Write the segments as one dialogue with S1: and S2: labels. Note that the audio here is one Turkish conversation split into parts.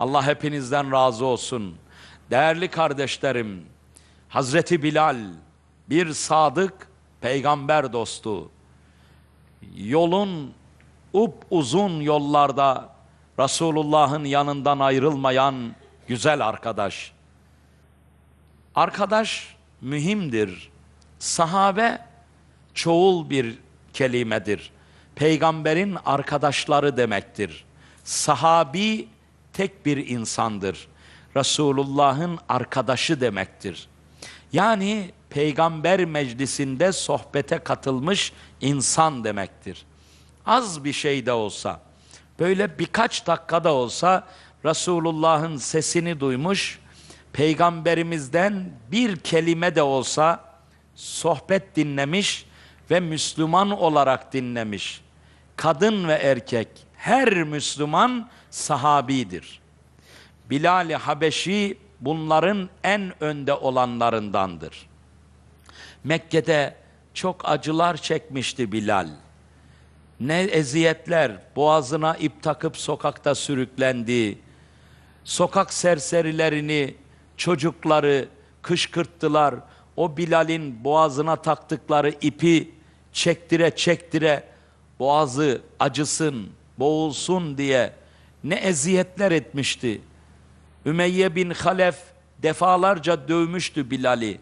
S1: Allah hepinizden razı olsun. Değerli kardeşlerim, Hazreti Bilal bir sadık peygamber dostu. Yolun up uzun yollarda Resulullah'ın yanından ayrılmayan güzel arkadaş. Arkadaş mühimdir. Sahabe çoğul bir kelimedir. Peygamberin arkadaşları demektir. Sahabi tek bir insandır. Resulullah'ın arkadaşı demektir. Yani peygamber meclisinde sohbete katılmış insan demektir. Az bir şey de olsa, böyle birkaç dakikada olsa Resulullah'ın sesini duymuş, peygamberimizden bir kelime de olsa sohbet dinlemiş ve Müslüman olarak dinlemiş. Kadın ve erkek her Müslüman sahabidir. Bilal-i Habeşi bunların en önde olanlarındandır. Mekke'de çok acılar çekmişti Bilal. Ne eziyetler, boğazına ip takıp sokakta sürüklendi. Sokak serserilerini, çocukları kışkırttılar. O Bilal'in boğazına taktıkları ipi çektire çektire boğazı acısın, boğulsun diye ne eziyetler etmişti. Ümeyye bin Halef defalarca dövmüştü Bilal'i.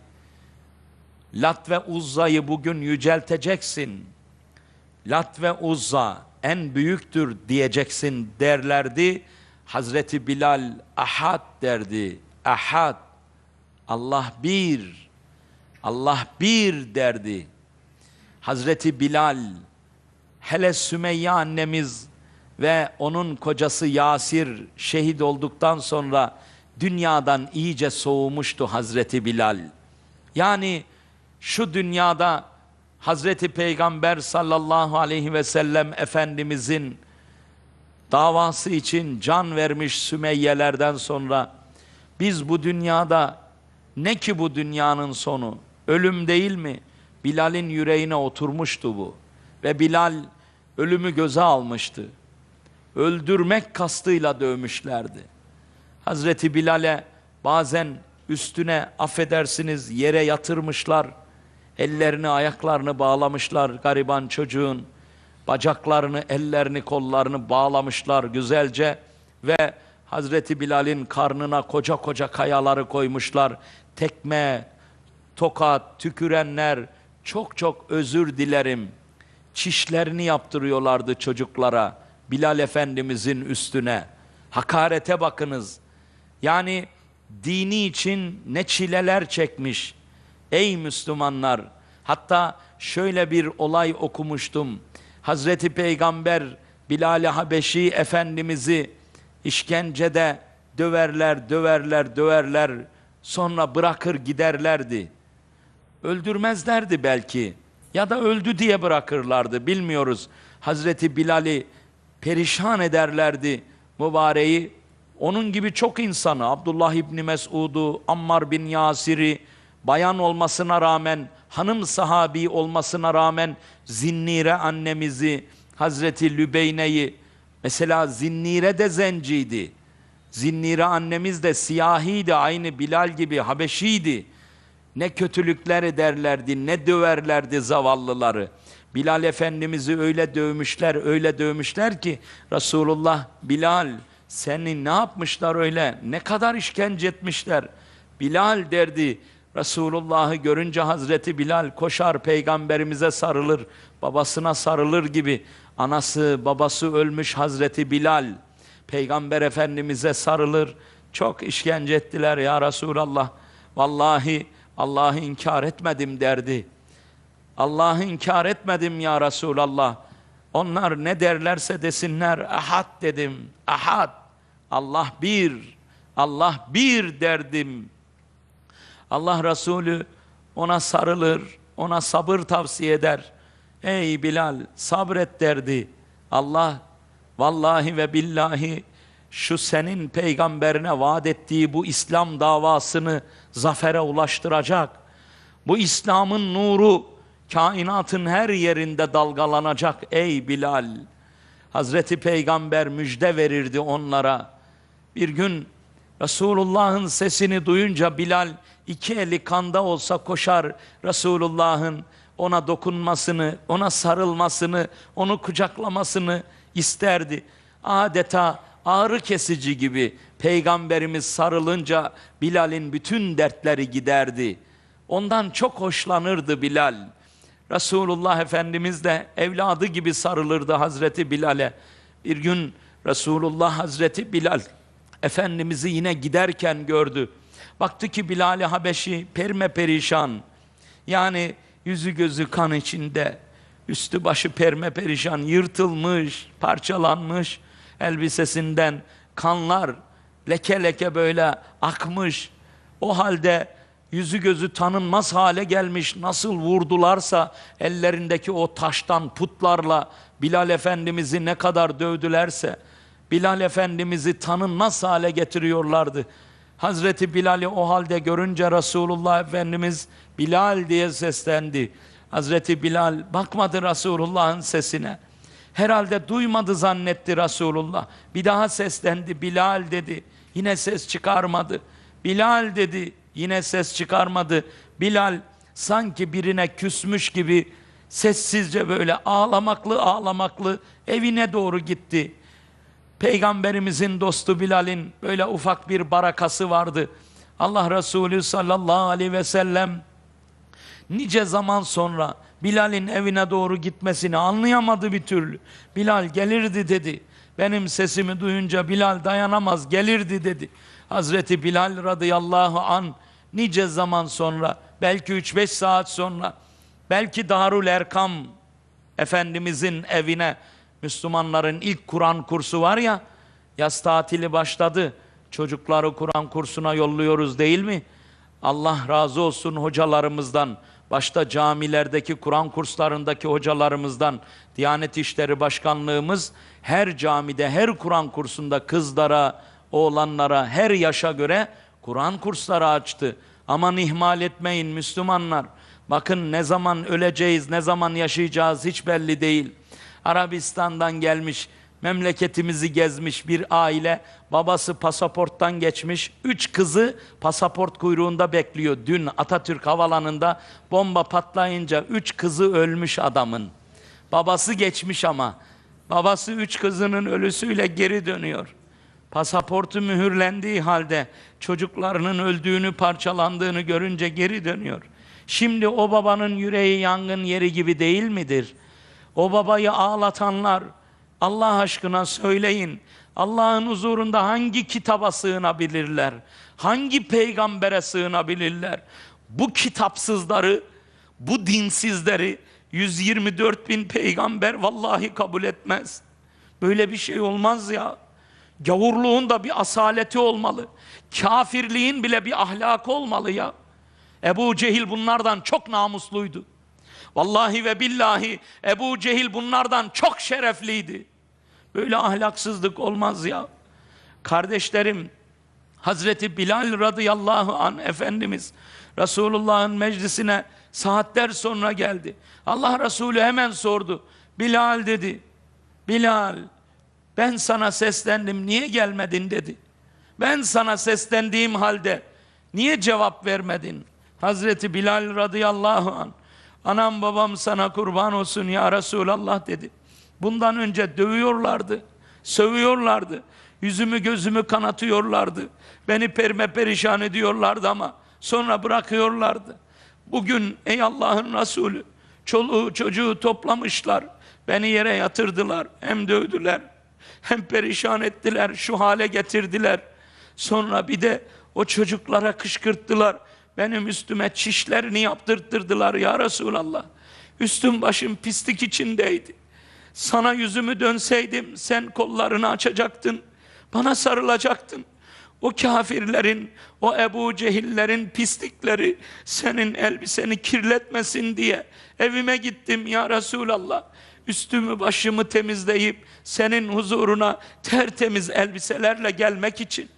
S1: Lat ve Uzza'yı bugün yücelteceksin. Lat ve Uzza en büyüktür diyeceksin derlerdi. Hazreti Bilal ahad derdi. Ahad. Allah bir. Allah bir derdi. Hazreti Bilal hele Sümeyye annemiz ve onun kocası Yasir şehit olduktan sonra dünyadan iyice soğumuştu Hazreti Bilal. Yani şu dünyada Hazreti Peygamber sallallahu aleyhi ve sellem Efendimizin davası için can vermiş Sümeyyelerden sonra biz bu dünyada ne ki bu dünyanın sonu? Ölüm değil mi? Bilal'in yüreğine oturmuştu bu. Ve Bilal ölümü göze almıştı. Öldürmek kastıyla dövmüşlerdi. Hazreti Bilal'e bazen üstüne affedersiniz yere yatırmışlar. Ellerini ayaklarını bağlamışlar gariban çocuğun. Bacaklarını, ellerini, kollarını bağlamışlar güzelce ve Hazreti Bilal'in karnına koca koca kayaları koymuşlar. Tekme, tokat, tükürenler çok çok özür dilerim. Çişlerini yaptırıyorlardı çocuklara. Bilal Efendimizin üstüne. Hakarete bakınız. Yani dini için ne çileler çekmiş. Ey Müslümanlar! Hatta şöyle bir olay okumuştum. Hazreti Peygamber Bilal-i Habeşi Efendimiz'i işkencede döverler, döverler, döverler. Sonra bırakır giderlerdi. Öldürmezlerdi belki. Ya da öldü diye bırakırlardı bilmiyoruz. Hazreti Bilal'i perişan ederlerdi mübareği. Onun gibi çok insanı Abdullah İbni Mesud'u, Ammar bin Yasir'i bayan olmasına rağmen, hanım sahabi olmasına rağmen Zinnire annemizi, Hazreti Lübeyne'yi mesela Zinnire de zenciydi. Zinnire annemiz de siyahiydi, aynı Bilal gibi Habeşiydi. Ne kötülükler ederlerdi, ne döverlerdi zavallıları. Bilal Efendimiz'i öyle dövmüşler, öyle dövmüşler ki Resulullah Bilal seni ne yapmışlar öyle, ne kadar işkence etmişler. Bilal derdi, Resulullah'ı görünce Hazreti Bilal koşar peygamberimize sarılır, babasına sarılır gibi. Anası, babası ölmüş Hazreti Bilal, peygamber efendimize sarılır. Çok işkence ettiler ya Resulallah. Vallahi Allah'ı inkar etmedim derdi. Allah'ı inkar etmedim ya Resulallah. Onlar ne derlerse desinler ahad dedim. Ahad. Allah bir. Allah bir derdim. Allah Resulü ona sarılır, ona sabır tavsiye eder. Ey Bilal sabret derdi. Allah vallahi ve billahi şu senin peygamberine vaat ettiği bu İslam davasını zafere ulaştıracak. Bu İslam'ın nuru kainatın her yerinde dalgalanacak ey Bilal. Hazreti Peygamber müjde verirdi onlara. Bir gün Resulullah'ın sesini duyunca Bilal iki eli kanda olsa koşar Resulullah'ın ona dokunmasını, ona sarılmasını, onu kucaklamasını isterdi. Adeta ağrı kesici gibi peygamberimiz sarılınca Bilal'in bütün dertleri giderdi. Ondan çok hoşlanırdı Bilal. Resulullah Efendimiz de evladı gibi sarılırdı Hazreti Bilal'e. Bir gün Resulullah Hazreti Bilal Efendimiz'i yine giderken gördü. Baktı ki Bilal-i Habeşi perme perişan. Yani yüzü gözü kan içinde. Üstü başı perme perişan, yırtılmış, parçalanmış. Elbisesinden kanlar leke leke böyle akmış. O halde yüzü gözü tanınmaz hale gelmiş. Nasıl vurdularsa ellerindeki o taştan putlarla Bilal Efendimiz'i ne kadar dövdülerse Bilal Efendimiz'i tanınmaz hale getiriyorlardı. Hazreti Bilal'i o halde görünce Resulullah Efendimiz Bilal diye seslendi. Hazreti Bilal bakmadı Resulullah'ın sesine. Herhalde duymadı zannetti Resulullah. Bir daha seslendi Bilal dedi. Yine ses çıkarmadı. Bilal dedi. Yine ses çıkarmadı. Bilal sanki birine küsmüş gibi sessizce böyle ağlamaklı ağlamaklı evine doğru gitti. Peygamberimizin dostu Bilal'in böyle ufak bir barakası vardı. Allah Resulü sallallahu aleyhi ve sellem nice zaman sonra Bilal'in evine doğru gitmesini anlayamadı bir türlü. Bilal gelirdi dedi. Benim sesimi duyunca Bilal dayanamaz gelirdi dedi. Hazreti Bilal radıyallahu an nice zaman sonra belki 3-5 saat sonra belki Darul Erkam Efendimizin evine Müslümanların ilk Kur'an kursu var ya yaz tatili başladı. Çocukları Kur'an kursuna yolluyoruz değil mi? Allah razı olsun hocalarımızdan, başta camilerdeki Kur'an kurslarındaki hocalarımızdan, Diyanet İşleri Başkanlığımız her camide, her Kur'an kursunda kızlara, oğlanlara, her yaşa göre Kur'an kursları açtı. Aman ihmal etmeyin Müslümanlar. Bakın ne zaman öleceğiz, ne zaman yaşayacağız hiç belli değil. Arabistan'dan gelmiş, memleketimizi gezmiş bir aile, babası pasaporttan geçmiş, üç kızı pasaport kuyruğunda bekliyor. Dün Atatürk Havalanı'nda bomba patlayınca üç kızı ölmüş adamın. Babası geçmiş ama, babası üç kızının ölüsüyle geri dönüyor. Pasaportu mühürlendiği halde çocuklarının öldüğünü, parçalandığını görünce geri dönüyor. Şimdi o babanın yüreği yangın yeri gibi değil midir? O babayı ağlatanlar Allah aşkına söyleyin. Allah'ın huzurunda hangi kitaba sığınabilirler? Hangi peygambere sığınabilirler? Bu kitapsızları, bu dinsizleri 124 bin peygamber vallahi kabul etmez. Böyle bir şey olmaz ya. Gavurluğun da bir asaleti olmalı. Kafirliğin bile bir ahlakı olmalı ya. Ebu Cehil bunlardan çok namusluydu. Vallahi ve billahi Ebu Cehil bunlardan çok şerefliydi. Böyle ahlaksızlık olmaz ya. Kardeşlerim, Hazreti Bilal radıyallahu an Efendimiz Resulullah'ın meclisine saatler sonra geldi. Allah Resulü hemen sordu. Bilal dedi. Bilal ben sana seslendim niye gelmedin dedi. Ben sana seslendiğim halde niye cevap vermedin? Hazreti Bilal radıyallahu an anam babam sana kurban olsun ya Resulallah dedi. Bundan önce dövüyorlardı, sövüyorlardı. Yüzümü gözümü kanatıyorlardı. Beni perme perişan ediyorlardı ama sonra bırakıyorlardı. Bugün ey Allah'ın Resulü çoluğu çocuğu toplamışlar. Beni yere yatırdılar. Hem dövdüler hem perişan ettiler. Şu hale getirdiler. Sonra bir de o çocuklara kışkırttılar. Benim üstüme çişlerini yaptırttırdılar ya Resulallah. Üstüm başım pislik içindeydi. Sana yüzümü dönseydim sen kollarını açacaktın. Bana sarılacaktın. O kafirlerin, o Ebu Cehillerin pislikleri senin elbiseni kirletmesin diye evime gittim ya Resulallah. Üstümü başımı temizleyip senin huzuruna tertemiz elbiselerle gelmek için.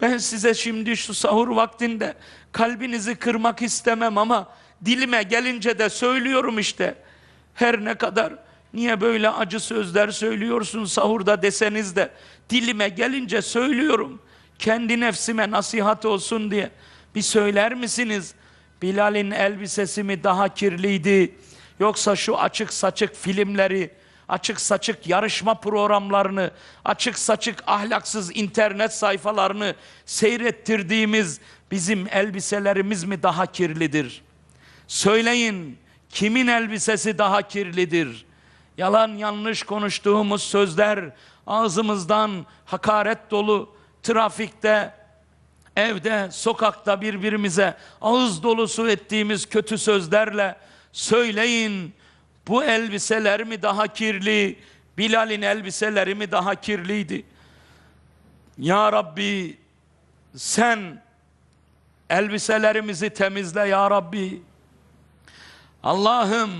S1: Ben size şimdi şu sahur vaktinde kalbinizi kırmak istemem ama dilime gelince de söylüyorum işte. Her ne kadar niye böyle acı sözler söylüyorsun sahurda deseniz de dilime gelince söylüyorum. Kendi nefsime nasihat olsun diye. Bir söyler misiniz? Bilal'in elbisesi mi daha kirliydi? Yoksa şu açık saçık filmleri, açık saçık yarışma programlarını, açık saçık ahlaksız internet sayfalarını seyrettirdiğimiz bizim elbiselerimiz mi daha kirlidir? Söyleyin kimin elbisesi daha kirlidir? Yalan yanlış konuştuğumuz sözler ağzımızdan hakaret dolu trafikte evde, sokakta birbirimize ağız dolusu ettiğimiz kötü sözlerle söyleyin bu elbiseler mi daha kirli, Bilal'in elbiseleri mi daha kirliydi? Ya Rabbi sen elbiselerimizi temizle ya Rabbi. Allah'ım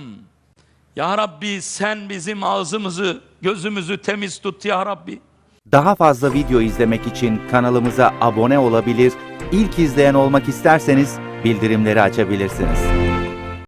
S1: ya Rabbi sen bizim ağzımızı, gözümüzü temiz tut ya Rabbi.
S2: Daha fazla video izlemek için kanalımıza abone olabilir, ilk izleyen olmak isterseniz bildirimleri açabilirsiniz.